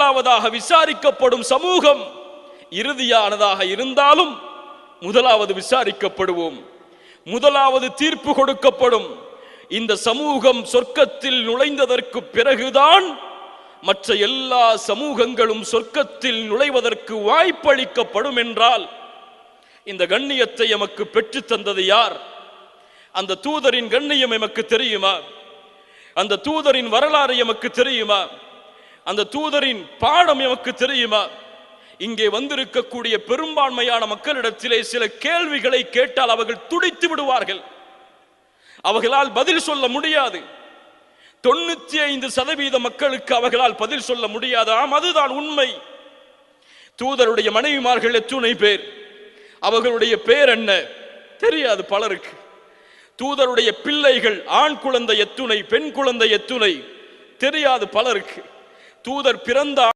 முதலாவதாக விசாரிக்கப்படும் சமூகம் இறுதியானதாக இருந்தாலும் முதலாவது விசாரிக்கப்படுவோம். முதலாவது தீர்ப்பு கொடுக்கப்படும். இந்த சமூகம் சொர்க்கத்தில் நுழைந்ததற்கு பிறகுதான் மற்ற எல்லா சமூகங்களும் சொர்க்கத்தில் நுழைவதற்கு வாய்ப்பளிக்கப்படும் என்றால் இந்த கண்ணியத்தை எமக்கு பெற்று தந்தது யார்? அந்த தூதரின் கண்ணியம் எமக்கு தெரியுமா? அந்த தூதரின் வரலாறு எமக்கு தெரியுமா? அந்த தூதரின் பாடம் எமக்கு தெரியுமா? இங்கே வந்திருக்கக்கூடிய பெரும்பான்மையான மக்களிடத்திலே சில கேள்விகளை கேட்டால் அவர்கள் துடித்து விடுவார்கள். அவர்களால் பதில் சொல்ல முடியாது. தொண்ணூத்தி ஐந்து சதவீத மக்களுக்கு அவர்களால் பதில் சொல்ல முடியாது. ஆம் அதுதான் உண்மை. தூதருடைய மனைவிமார்கள் எத்துணை பேர்? அவர்களுடைய பேர் என்ன? தெரியாது பலருக்கு. தூதருடைய பிள்ளைகள் ஆண் குழந்தை எத்துணை பெண் குழந்தை எத்துணை தெரியாது பலருக்கு. தூதர் பிறந்த